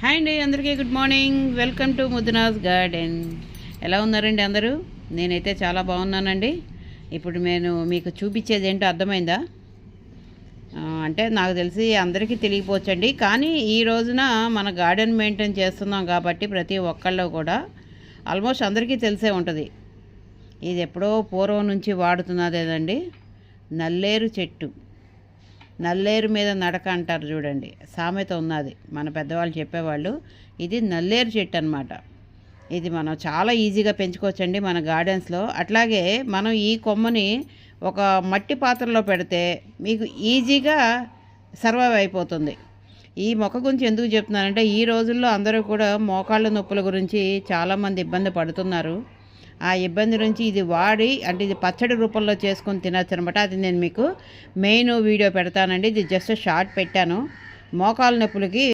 Hi అండి అందరికీ good morning welcome to Muddunath garden ఎలా ఉన్నారండి అందరూ? నేనైతే చాలా బాగున్నానండి. ఇప్పుడు నేను మీకు చూపించేది ఏంటో అర్థమైందా? అంటే నాకు తెలిసి అందరికీ తెలియపోవచ్చండి. కానీ ఈ రోజున మన గార్డెన్ మెయింటైన్ చేస్తున్నాం కాబట్టి ప్రతి ఒక్కళ్ళు కూడా ఆల్మోస్ట్ అందరికీ తెలిసే ఉంటుంది. ఇది ఎప్పుడో పూర్వం నుంచి వాడుతున్నదేదండి నల్లేరు చెట్టు. నల్లేరు మీద నడక అంటారు చూడండి. సామెత ఉన్నది. మన పెద్దవాళ్ళు చెప్పేవాళ్ళు ఇది నల్లేరు చెట్టు అనమాట ఇది మనం చాలా ఈజీగా పెంచుకోవచ్చండి మన గార్డెన్స్లో అట్లాగే మనం ఈ కొమ్మని ఒక మట్టి పాత్రలో పెడితే మీకు ఈజీగా సర్వైవ్ అయిపోతుంది. ఈ మొక్క గురించి ఎందుకు చెప్తున్నానంటే ఈ రోజుల్లో అందరూ కూడా మోకాళ్ళ నొప్పుల గురించి చాలామంది ఇబ్బంది పడుతున్నారు. ఆ ఇబ్బంది నుంచి ఇది వాడి అంటే ఇది పచ్చడి రూపంలో చేసుకొని తినచ్చు అనమాట అది నేను మీకు మెయిన్ వీడియో పెడతానండి. ఇది జస్ట్ షార్ట్ పెట్టాను. మోకాలు నొప్పులకి